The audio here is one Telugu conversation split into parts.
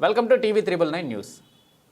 Welcome to TV triple nine news.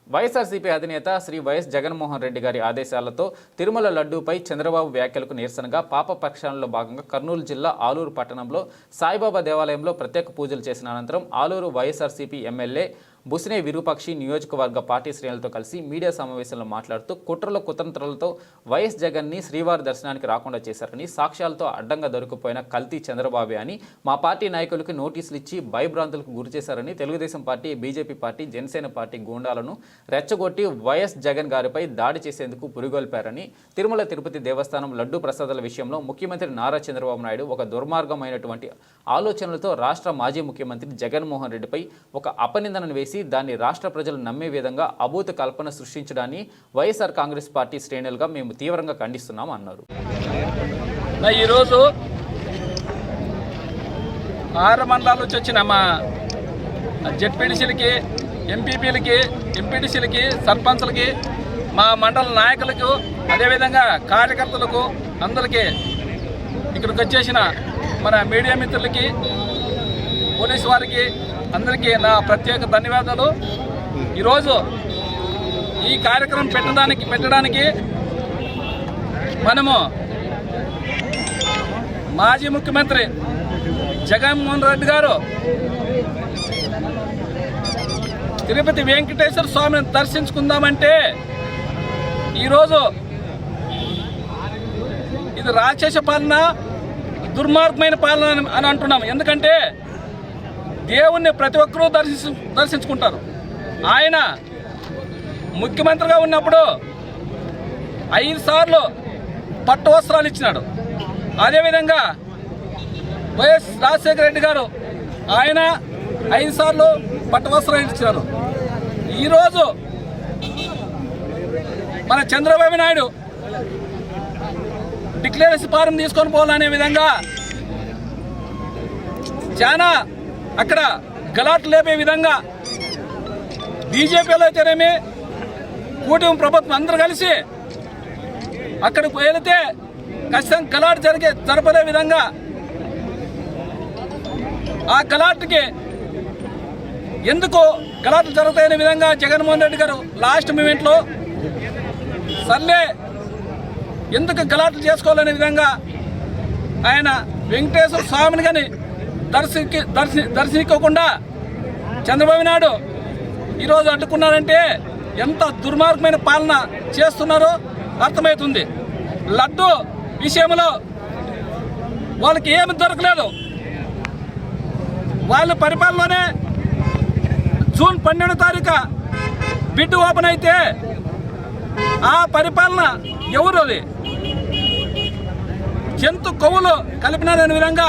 YSRCP అధినేత శ్రీ వైఎస్ జగన్మోహన్ రెడ్డి గారి ఆదేశాలతో తిరుమల లడ్డూపై చంద్రబాబు వ్యాఖ్యలకు నిరసనగా పాప ప్రక్షాళనలో భాగంగా కర్నూలు జిల్లా ఆలూరు పట్టణంలో సాయిబాబా దేవాలయంలో ప్రత్యేక పూజలు చేసిన అనంతరం ఆలూరు వైఎస్ఆర్సీపీ ఎమ్మెల్యే బుసినే విరూపాక్షి నియోజకవర్గ పార్టీ శ్రేణులతో కలిసి మీడియా సమావేశంలో మాట్లాడుతూ కుట్రల కుతంత్రాలతో వైఎస్ జగన్ని శ్రీవారి దర్శనానికి రాకుండా చేశారని సాక్ష్యాలతో అడ్డంగా దొరికిపోయిన కల్తీ చంద్రబాబు అని మా పార్టీ నాయకులకు నోటీసులు ఇచ్చి భయభ్రాంతులకు గురి చేశారని Telugu Desam party BJP party Janasena party గూండాలను రెచ్చగొట్టి వైఎస్ జగన్ గారిపై దాడి చేసేందుకు పురిగొల్పారని తిరుమల తిరుపతి దేవస్థానం లడ్డూ ప్రసాదాల విషయంలో ముఖ్యమంత్రి నారా చంద్రబాబు నాయుడు ఒక దుర్మార్గమైనటువంటి ఆలోచనలతో రాష్ట్ర మాజీ ముఖ్యమంత్రి జగన్మోహన్ రెడ్డిపై ఒక అపనిందనను వేసి దాన్ని రాష్ట్ర ప్రజలు నమ్మే విధంగా అభూత కల్పన సృష్టించడాన్ని వైఎస్ఆర్ కాంగ్రెస్ పార్టీ శ్రేణులుగా మేము తీవ్రంగా ఖండిస్తున్నాం అన్నారు. నా ఈరోజు ఆరు మండలాల నుంచి వచ్చిన మా జెడ్పీటీసీలకి ఎంపీపీలకి ఎంపీటీసీలకి సర్పంచ్లకి మా మండల నాయకులకు అదేవిధంగా కార్యకర్తలకు అందరికీ ఇక్కడికి వచ్చేసిన మన మీడియా మిత్రులకి పోలీసు వారికి అందరికీ నా ప్రత్యేక ధన్యవాదాలు. ఈరోజు ఈ కార్యక్రమం పెట్టడానికి పెట్టడానికి మనము మాజీ ముఖ్యమంత్రి జగన్మోహన్ రెడ్డి గారు తిరుపతి వెంకటేశ్వర స్వామిని దర్శించుకుందామంటే ఈరోజు ఇది రాక్షస పాలన దుర్మార్గమైన పాలన అని- అని అంటున్నాం. ఎందుకంటే దేవుణ్ణి ప్రతి ఒక్కరూ దర్శించు దర్శించుకుంటారు. ఆయన ముఖ్యమంత్రిగా ఉన్నప్పుడు ఐదు సార్లు పట్టు వస్త్రాలు ఇచ్చినాడు. అదేవిధంగా వైఎస్ రాజశేఖర రెడ్డి గారు ఆయన ఐదు సార్లు పట్టు వస్త్రాలు ఇచ్చినారు. ఈరోజు మన చంద్రబాబు నాయుడు డిక్లరేషన్ ఫారం తీసుకొని పోవాలనే విధంగా చాలా అక్కడ గలాట్లు లేపే విధంగా బీజేపీలో అయితేనేమి కూటమి ప్రభుత్వం అందరూ కలిసి అక్కడికి వెళితే ఖచ్చితంగా గలాట్ జరిగే జరపలే విధంగా ఆ గలాట్కి ఎందుకు గలాట్లు జరుగుతాయనే విధంగా జగన్మోహన్ రెడ్డి గారు లాస్ట్ మూమెంట్లో సర్లే ఎందుకు గలాట్లు చేసుకోవాలనే విధంగా ఆయన వెంకటేశ్వర స్వామిని కానీ దర్శికి దర్శి దర్శించుకోకుండా చంద్రబాబు నాయుడు ఈరోజు అడ్డుకున్నారంటే ఎంత దుర్మార్గమైన పాలన చేస్తున్నారో అర్థమవుతుంది. లడ్డు విషయంలో వాళ్ళకి ఏమి దొరకలేదు. వాళ్ళ పరిపాలనలోనే జూన్ పన్నెండో తారీఖు బిడ్ ఓపెన్ అయితే ఆ పరిపాలన ఎవరు అది జంతు కొవ్వులు కలిపినారనే విధంగా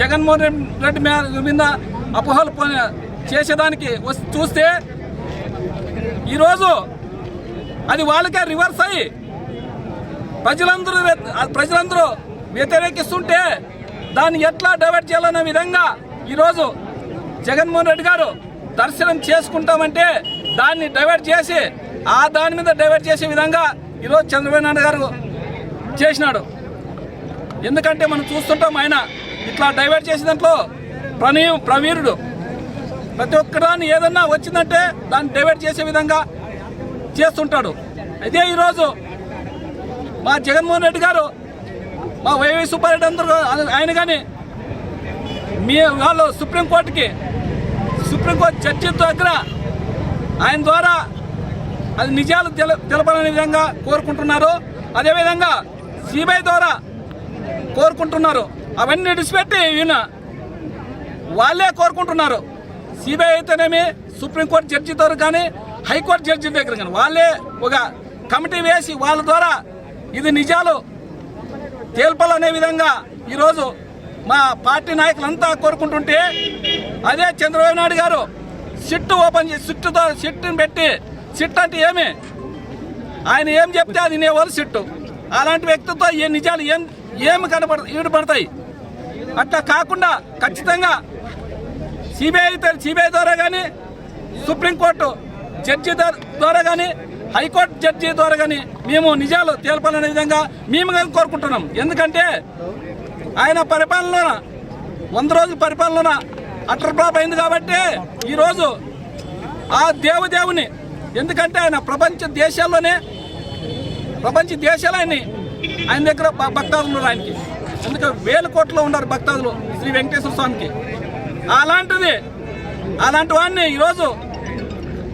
జగన్మోహన్ రెడ్డి మీద- మీద అపోహలు చేసేదానికి చూస్తే ఈరోజు అది వాళ్ళకే రివర్స్ అయ్యి ప్రజలందరూ ప్రజలందరూ వ్యతిరేకిస్తుంటే దాన్ని ఎట్లా డైవర్ట్ చేయాలనే విధంగా ఈరోజు జగన్మోహన్ రెడ్డి గారు దర్శనం చేసుకుంటామంటే దాన్ని డైవర్ట్ చేసి ఆ దాని మీద డైవర్ట్ చేసే విధంగా ఈరోజు చంద్రబాబు నాయుడు గారు చేసినాడు. ఎందుకంటే మనం చూస్తుంటాం ఆయన ఇట్లా డైవర్ట్ చేసిన దాంట్లో ప్రణీ ప్రవీరుడు ప్రతి ఒక్కదాన్ని ఏదన్నా వచ్చిందంటే దాన్ని డైవర్ట్ చేసే విధంగా చేస్తుంటాడు. అయితే ఈరోజు మా జగన్మోహన్ రెడ్డి గారు మా వైవి సుబ్బారెడ్డి అందరూ ఆయన కానీ మీ వాళ్ళు సుప్రీంకోర్టుకి సుప్రీంకోర్టు జడ్జి దగ్గర ఆయన ద్వారా అది నిజాలు తెల తెలపాలనే విధంగా కోరుకుంటున్నారు. అదేవిధంగా సిబిఐ ద్వారా కోరుకుంటున్నారు. అవన్నీ విడిచిపెట్టి ఈయన వాళ్ళే కోరుకుంటున్నారు. సిబిఐ అయితేనేమి సుప్రీంకోర్టు జడ్జి దగ్గర కానీ హైకోర్టు జడ్జి దగ్గర కానీ వాళ్ళే ఒక కమిటీ వేసి వాళ్ళ ద్వారా ఇది నిజాలు తేల్పాలనే విధంగా ఈరోజు మా పార్టీ నాయకులంతా కోరుకుంటుంటే అదే చంద్రబాబు నాయుడు గారు సిట్టు ఓపెన్ చేసి సిట్టుతో సిట్టుని పెట్టి సిట్ అంటే ఏమి? ఆయన ఏం చెప్తే అది వినేవాళ్ళు సిట్టు. అలాంటి వ్యక్తితో ఏ నిజాలు ఏం ఏమి కనపడ ఈడుపడతాయి? అట్లా కాకుండా ఖచ్చితంగా సిబిఐ సిబిఐ ద్వారా కానీ సుప్రీంకోర్టు జడ్జి ద్వారా కానీ హైకోర్టు జడ్జి ద్వారా కానీ మేము నిజాలు తేల్పాలనే విధంగా మేము కానీ కోరుకుంటున్నాం. ఎందుకంటే ఆయన పరిపాలన వంద రోజుల పరిపాలన అటర్ అయింది కాబట్టి ఈరోజు ఆ దేవదేవుని ఎందుకంటే ఆయన ప్రపంచ దేశాల్లోనే ప్రపంచ దేశాలు ఆయన దగ్గర భక్తాలు ఉన్నారు ఆయనకి. ఎందుకంటే వేల కోట్లో ఉన్నారు భక్తాదులు శ్రీ వెంకటేశ్వర స్వామికి. అలాంటిది అలాంటి వాడిని ఈరోజు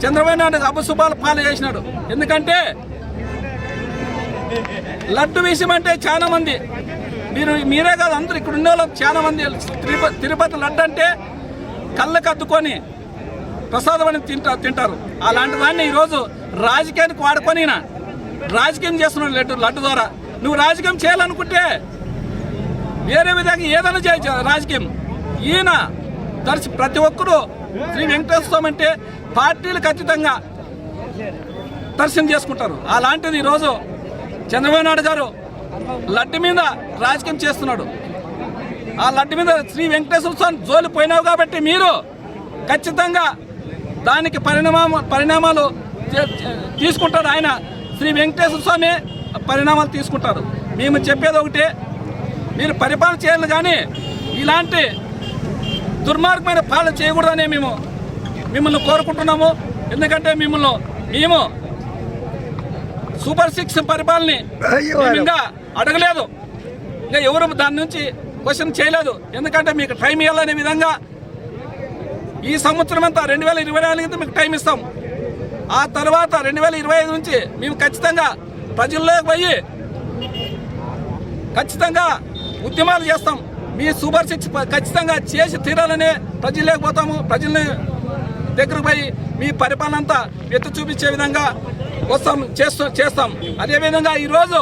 చంద్రబాబు నాయుడు అపశుభాలు పాలు చేసినాడు. ఎందుకంటే లడ్డు విషయం అంటే చాలా మంది. మీరు మీరే కాదు అందరూ ఇక్కడ ఉండే వాళ్ళు చాలా మంది. తిరుపతి తిరుపతి లడ్డు అంటే కళ్ళకు అద్దుకొని ప్రసాదం అని తింటా తింటారు. అలాంటి దాన్ని ఈరోజు రాజకీయానికి వాడుకొని రాజకీయం చేస్తున్నాడు లడ్డు లడ్డు ద్వారా. నువ్వు రాజకీయం చేయాలనుకుంటే వేరే విధంగా ఏదైనా చేయొచ్చు. రాజకీయం. ఈయన దర్శి ప్రతి ఒక్కరూ శ్రీ వెంకటేశ్వర స్వామి అంటే పార్టీలు ఖచ్చితంగా దర్శనం చేసుకుంటారు. అలాంటిది ఈరోజు చంద్రబాబు నాయుడు గారు లడ్డు మీద రాజకీయం చేస్తున్నాడు. ఆ లడ్డు మీద శ్రీ వెంకటేశ్వర స్వామి జోలి పోయినావు కాబట్టి మీరు ఖచ్చితంగా దానికి పరిణామ పరిణామాలు తీసుకుంటారు. తీసుకుంటాడు ఆయన శ్రీ వెంకటేశ్వర స్వామి పరిణామాలు తీసుకుంటారు. మేము చెప్పేది ఒకటే మీరు పరిపాలన చేయాలి కానీ ఇలాంటి దుర్మార్గమైన పాలన చేయకూడదని మేము మిమ్మల్ని కోరుకుంటున్నాము. ఎందుకంటే మిమ్మల్ని మేము సూపర్ సిక్స్ పరిపాలనని మేము ఇంకా అడగలేదు. ఇంకా ఎవరు దాని నుంచి క్వశ్చన్ చేయలేదు. ఎందుకంటే మీకు టైం ఇవ్వాలనే విధంగా ఈ సంవత్సరం అంతా రెండు వేల ఇరవై నాలుగు మీకు టైం ఇస్తాం. ఆ తర్వాత రెండు వేల ఇరవై ఐదు నుంచి మేము ఖచ్చితంగా ప్రజల్లోకి పోయి ఖచ్చితంగా ఉద్యమాలు చేస్తాం. మీ సూపర్ సిక్స్ ఖచ్చితంగా చేసి తీరాలనే ప్రజలు పోతాము ప్రజల్ని దగ్గరకు పోయి మీ పరిపాలన అంతా ఎత్తి చూపించే విధంగా వస్తాం చేస్తూ చేస్తాం. అదేవిధంగా ఈరోజు